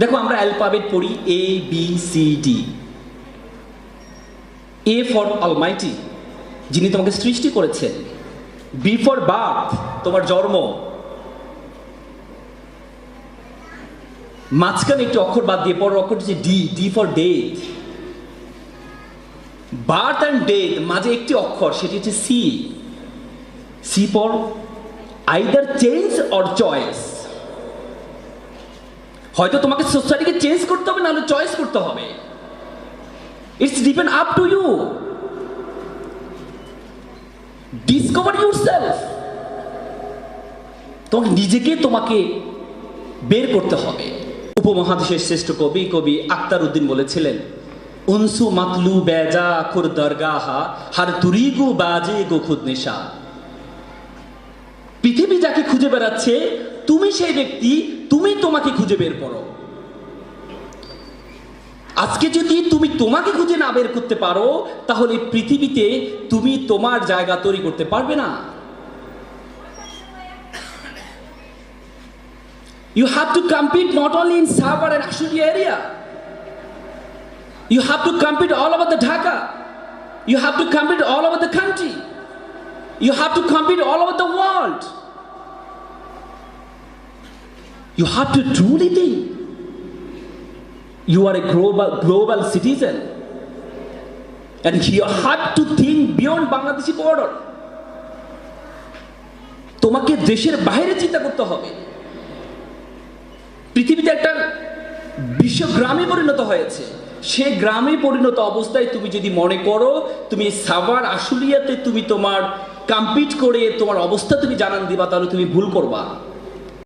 দেখো আমরা অ্যালফাবেট পড়ি A B C D A for almighty যিনি তোমাকে সৃষ্টি করেছেন। বি ফর বার্থ তোমার জন্ম। মাঝখানে একটি অক্ষর বাদ দিয়ে পরের অক্ষর হচ্ছে D D for death birth and death মাঝে একটি অক্ষর, সেটি হচ্ছে C C for either change or choice হয়তো তোমাকে সোসাইটিকে চেঞ্জ করতে হবে, নাহলে চয়েস করতে হবে। It's depend up to you discover yourself তোমাকে নিজেকে তোমাকে বের করতে হবে। উপমহাদেশের শ্রেষ্ঠ কবি কবি আক্তার উদ্দিন বলেছিলেন উনসু মাতলু বেজা খুর দরগাহা, হার তুরিগু বাজে গো খুদ নেশা। পৃথিবী যাকে খুঁজে বেড়াচ্ছে তুমি সেই ব্যক্তি তুমি তোমাকে খুঁজে বের করো আজকে যদি তুমি তোমাকে খুঁজে না বের করতে পারো তাহলে পৃথিবীতে তুমি তোমার জায়গা তৈরি করতে পারবে না You have to compete not only in Savar and Ashuri area. You have to compete all over the Dhaka. You have to compete all over the country. You have to compete all over the world. You have to truly think you are a global, global citizen. And you have to think beyond Bangladeshi border. তোমাকে দেশের বাইরে চিন্তা করতে হবে পৃথিবীতে একটা বিশ্ব গ্রামে পরিণত হয়েছে সে গ্রামে পরিণত অবস্থায় তুমি যদি মনে করো তুমি সাভার আশুলিয়াতে তুমি তোমার কম্পিট করে তোমার অবস্থা তুমি জানান দিবা তাহলে তুমি ভুল করবা